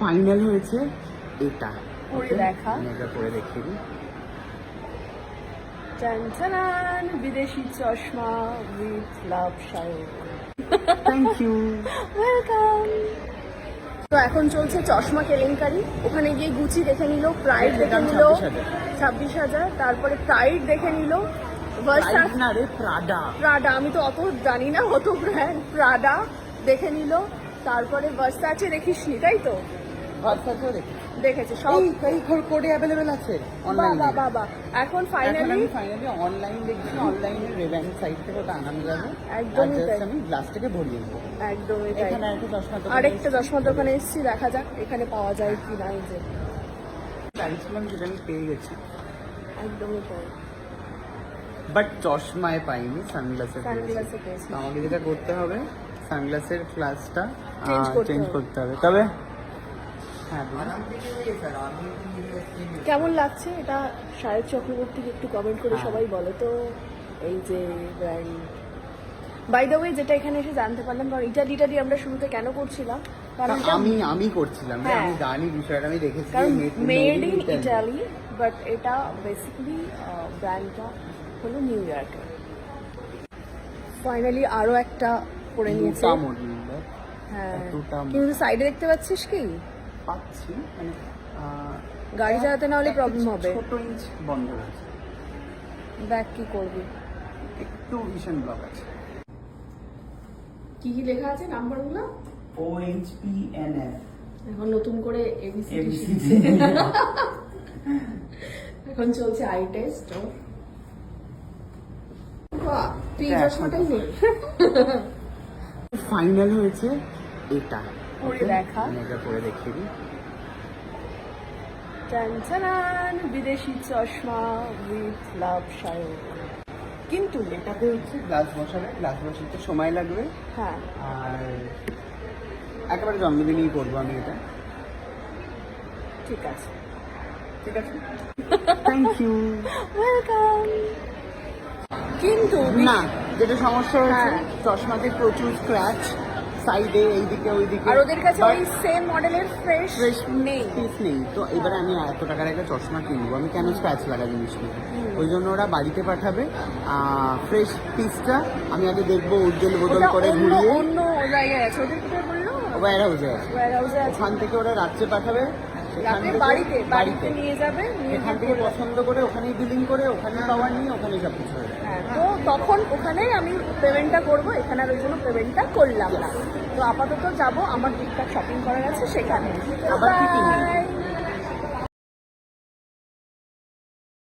Final হয়েছে এটা। পরে দেখা। এটা পরে দেখিয়ে দিই টানটানান বিদেশি চশমা with love Sayak thank you welcome তো এখন চলছে চশমা কেলেঙ্কারি। ওখানে গিয়ে গুচি দেখে নিল প্রাইড দেখে নিল ছাব্বিশ হাজার। তারপরে প্রাইড দেখে নিল না প্রাডা প্রাডা আমি তো অত জানি না অত ব্র্যান্ড প্রাডা দেখে নিল তারপরে ভার্সাচে দেখিসনি তাই তো? দেখেছে সব এই এই কোডে অ্যাভেলেবেল আছে? বাবা বাবা এখন এখন ফাইনালি ফাইনালি অনলাইন দেখছি অনলাইনে সাইট থেকে ওটা আনানো যাবে। একদমই তাই। আমি গ্লাসটাকে ভরিয়ে নেব। একদমই তাই। এখানে একটা চশমা তো আরেকটা দোকানে এসেছি দেখা যাক এখানে পাওয়া যায় কি না এই যে। যেটা আমি পেয়ে গেছি। একদমই তাই। বাট চশমায় পাইনি সানগ্লাসে পেয়েছি। আমাকে যেটা করতে হবে সানগ্লাসের ক্লাসটা চেঞ্জ করতে হবে। তবে হ্যাঁ কেমন লাগছে? এটা শায়দ চক্রবর্তীকে একটু কমেন্ট করে হ্যাঁ। সবাই বলো তো। এই যে ব্র্যান্ড বাই দ্য ওয়ে যেটা এখানে এসে জানতে পারলাম কারণ ইটালি ইটালি আমরা শুরুতে কেন করছিলাম? কারণ আমি আমি করছিলাম। হ্যাঁ। আমি জানি বিষয়টা আমি দেখেছি মেড ইন ইটালি বাট এটা বেসিক্যালি ব্র্যান্ডটা হলো নিউ ইয়র্কের ফাইনালি আরও একটা করে নিয়েছে। হ্যাঁ। কিন্তু সাইডে দেখতে পাচ্ছিস কি? পাচ্ছি মানে গাড়ি চালাতে না হলে প্রবলেম হবে। ছোট ইঞ্চ বন্ধ আছে দেখ কি করবি? একটু ভীষণ ব্লক আছে। কি কি লেখা আছে নাম্বারগুলো? O H P N F এখন নতুন করে এবিসিডি এখন চলছে আই টেস্ট তুই চশমাটাই নেই ফাইনাল হয়েছে এটা। পরে দেখা। এটা পরে দেখিয়ে দিই। টানটানান বিদেশি চশমা উইথ লাভ শায়ক কিন্তু এটাতে হচ্ছে গ্লাস বসাবে গ্লাস বসাতে সময় লাগবে। হ্যাঁ। আর একেবারে জন্মদিনেই করব আমি এটা। ঠিক আছে। ঠিক আছে? থ্যাংক ইউ ওয়েলকাম কিন্তু না যেটা সমস্যা হয়েছে হ্যাঁ। চশমাতে প্রচুর স্ক্র্যাচ সাইডে এইদিকে ওইদিকে। আর ওদের কাছে ওই সেম মডেলের ফ্রেশ ফ্রেশ নেই। পিস নেই। তো এবারে আমি এত টাকার একটা চশমা কিনবো। আমি কেন স্ক্র্যাচ লাগা জিনিস নিবো ওই জন্য ওরা বাড়িতে পাঠাবে। ফ্রেশ পিসটা আমি আগে দেখব উজ্জ্বল বদল করে ঘুরিয়ে। অন্য জায়গায় আছে। ওদের কোথায় বলল? ওয়ার হাউসে আছে। ওয়ার হাউসে ওখান থেকে ওরা রাত্রে পাঠাবে। রাতে বাড়িতে বাড়িতে নিয়ে যাবে নিয়ে এখান থেকে পছন্দ করে ওখানেই বিলিং করে ওখানে পাওয়ার নিয়ে ওখানেই সব কিছু হয়ে যায় হ্যাঁ তো তখন ওখানে আমি পেমেন্টটা করব এখানে আর ওই জন্য পেমেন্টটা করলাম না। তো আপাতত যাব আমার দিকটা শপিং করার আছে সেখানে আবার!